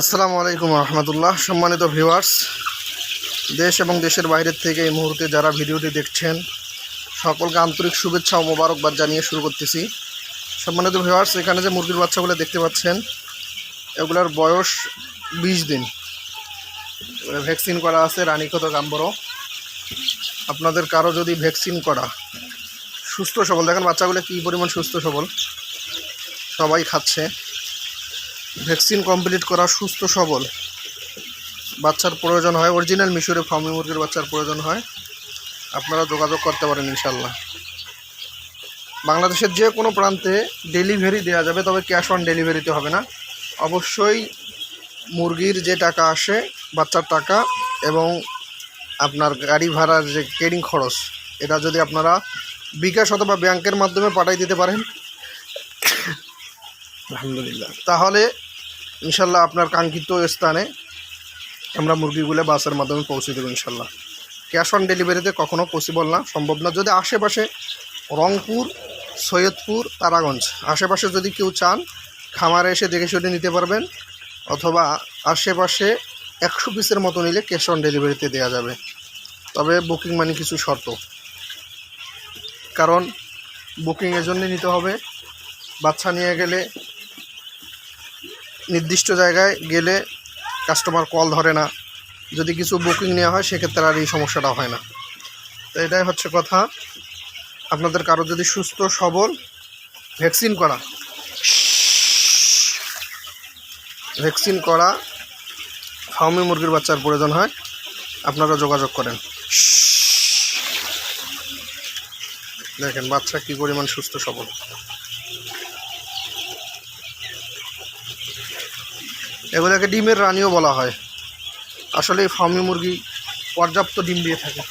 আসসালামু আলাইকুম রহমতুল্লাহ। সম্মানিত ভিউয়ার্স, দেশ এবং দেশের বাইরের থেকে এই মুহূর্তে যারা ভিডিওটি দেখছেন, সকলকে আন্তরিক শুভেচ্ছা ও মোবারকবাদ জানিয়ে শুরু করতেছি। সম্মানিত ভিউয়ার্স, এখানে যে মুরগির বাচ্চাগুলো দেখতে পাচ্ছেন, এগুলার বয়স বিশ দিন। ভ্যাকসিন করা আছে রানীক্ষত গাম্বরো। আপনাদের কারও যদি ভ্যাকসিন করা সুস্থ সবল, দেখেন বাচ্চাগুলো কী পরিমাণ সুস্থ সবল, সবাই খাচ্ছে। ভ্যাকসিন কমপ্লিট করা সুস্থ সবল। বাচ্চার প্রয়োজন হয় অরিজিনাল মিশরে ফার্মি মুরগির বাচ্চার প্রয়োজন হয়। আপনারা যোগাযোগ করতে পারেন ইনশাল্লাহ বাংলাদেশের যে কোনো প্রান্তে ডেলিভারি দেওয়া যাবে তবে ক্যাশ অন ডেলিভারিতে হবে না। অবশ্যই মুরগির যে টাকা আসে বাচ্চার টাকা এবং আপনার গাড়ি ভাড়ার যে কেরিং খরচ এটা যদি আপনারা বিকাশ অথবা ব্যাংকের মাধ্যমে পাঠাই দিতে পারেন। আলহামদুলিল্লাহ। তাহলে ইনশাল্লাহ আপনার কাঙ্ক্ষিত স্থানে আমরা মুরগিগুলো বাসের মাধ্যমে পৌঁছে দেবো ইনশাল্লাহ। ক্যাশ অন ডেলিভারিতে কখনও পসিবল না, সম্ভব না। যদি আশেপাশে রংপুর, সৈয়দপুর, তারাগঞ্জ, আশেপাশে যদি কেউ চান, খামারে এসে দেখে শুনে নিতে পারবেন, অথবা আশেপাশে একশো পিসের মতো নিলে ক্যাশ অন ডেলিভারিতে দেওয়া যাবে। তবে বুকিং মানে কিছু শর্ত। কারণ বুকিং এজন্য নিতে হবে, বাচ্চা নিয়ে গেলে নির্দিষ্ট জায়গায় গেলে কাস্টমার কল ধরে না। যদি কিছু বুকিং নেওয়া হয়, সেক্ষেত্রে আর এই সমস্যাটা হয় না। তো এটাই হচ্ছে কথা। আপনাদের কারও যদি সুস্থ, সবল ভ্যাকসিন করা ভ্যাকসিন করা ফার্মি মুরগির বাচ্চার প্রয়োজন হয়, আপনারা যোগাযোগ করেন। দেখেন, বাচ্চা কী পরিমাণ সুস্থ, সবল। এগুলোকে ডিমের রানীও বলা হয়। আসলে এই ফার্মি মুরগি পর্যাপ্ত ডিম দিয়ে থাকে।